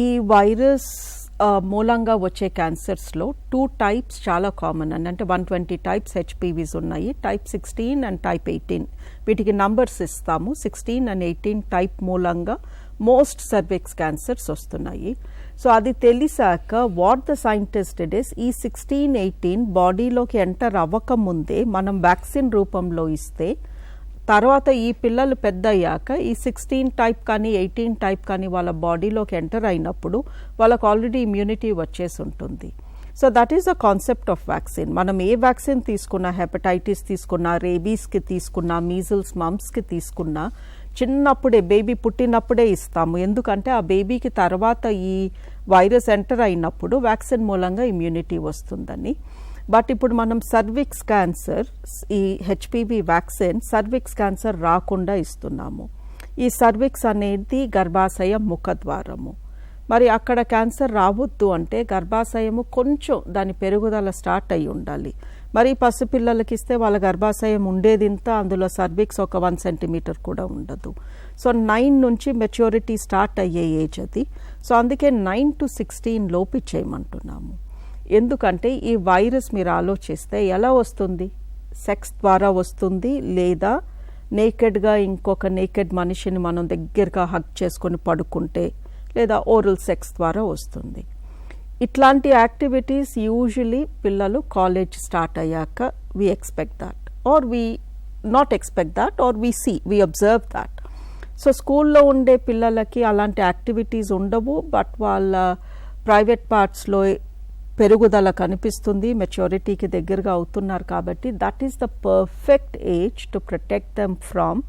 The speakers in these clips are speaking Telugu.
ఈ వైరస్ మూలంగా వచ్చే క్యాన్సర్స్లో టూ టైప్స్ చాలా కామన్ అండి అంటే వన్ ట్వంటీ టైప్స్ హెచ్పివీస్ ఉన్నాయి. Type sixteen and type eighteen. వీటికి నంబర్స్ ఇస్తాము. సిక్స్టీన్ అండ్ ఎయిటీన్ టైప్ మూలంగా మోస్ట్ సర్వెక్స్ క్యాన్సర్స్ వస్తున్నాయి. సో అది తెలిసాక what the scientist it is ఈ సిక్స్టీన్ ఎయిటీన్ బాడీలోకి ఎంటర్ అవ్వకముందే మనం వ్యాక్సిన్ రూపంలో ఇస్తే తర్వాత ఈ పిల్లలు పెద్దయ్యాక ఈ సిక్స్టీన్ టైప్ కానీ ఎయిటీన్ టైప్ కానీ వాళ్ళ బాడీలోకి ఎంటర్ అయినప్పుడు వాళ్ళకు ఆల్రెడీ ఇమ్యూనిటీ వచ్చేసి ఉంటుంది. So that is the concept of vaccine మనం ఏ వ్యాక్సిన్ తీసుకున్నా హెపటైటిస్ తీసుకున్నా రేబీస్కి తీసుకున్నా మీజిల్స్ మమ్స్కి తీసుకున్నా చిన్నప్పుడే బేబీ పుట్టినప్పుడే ఇస్తాము. ఎందుకంటే ఆ బేబీకి తర్వాత ఈ వైరస్ ఎంటర్ అయినప్పుడు వ్యాక్సిన్ మూలంగా ఇమ్యూనిటీ వస్తుందని. బట్ ఇప్పుడు మనం సర్విక్స్ క్యాన్సర్ ఈ హెచ్పివి వ్యాక్సిన్ సర్విక్స్ క్యాన్సర్ రాకుండా ఇస్తున్నాము. ఈ సర్విక్స్ అనేది గర్భాశయ ముఖద్వారము. మరి అక్కడ క్యాన్సర్ రావద్దు అంటే గర్భాశయము కొంచెం దాని పెరుగుదల స్టార్ట్ అయి ఉండాలి. మరి పసిపిల్లలకి ఇస్తే వాళ్ళ గర్భాశయం ఉండేది ఇంత అందులో సర్విక్స్ ఒక వన్ సెంటీమీటర్ కూడా ఉండదు. సో నైన్ నుంచి మెచ్యూరిటీ స్టార్ట్ అయ్యే ఏజ్ అది. సో అందుకే నైన్ టు సిక్స్టీన్ లోపు చేయమంటున్నాము. ఎందుకంటే ఈ వైరస్ మీరు ఆలోచిస్తే ఎలా వస్తుంది? సెక్స్ ద్వారా వస్తుంది లేదా నేకెడ్గా ఇంకొక నేకెడ్ మనిషిని మనం దగ్గరగా హక్ చేసుకొని పడుకుంటే లేదా ఓరల్ సెక్స్ ద్వారా వస్తుంది. ఇట్లాంటి యాక్టివిటీస్ యూజువలీ పిల్లలు కాలేజ్ స్టార్ట్ అయ్యాక we expect that or we not expect that or we see we observe that so స్కూల్లో ఉండే పిల్లలకి అలాంటి యాక్టివిటీస్ ఉండవు బట్ వాళ్ళ ప్రైవేట్ పార్ట్స్లో పెరుగుదల కనిపిస్తుంది. మెచ్యూరిటీకి దగ్గరగా అవుతున్నారు కాబట్టి that is the perfect age to protect them from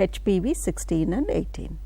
HPV sixteen and eighteen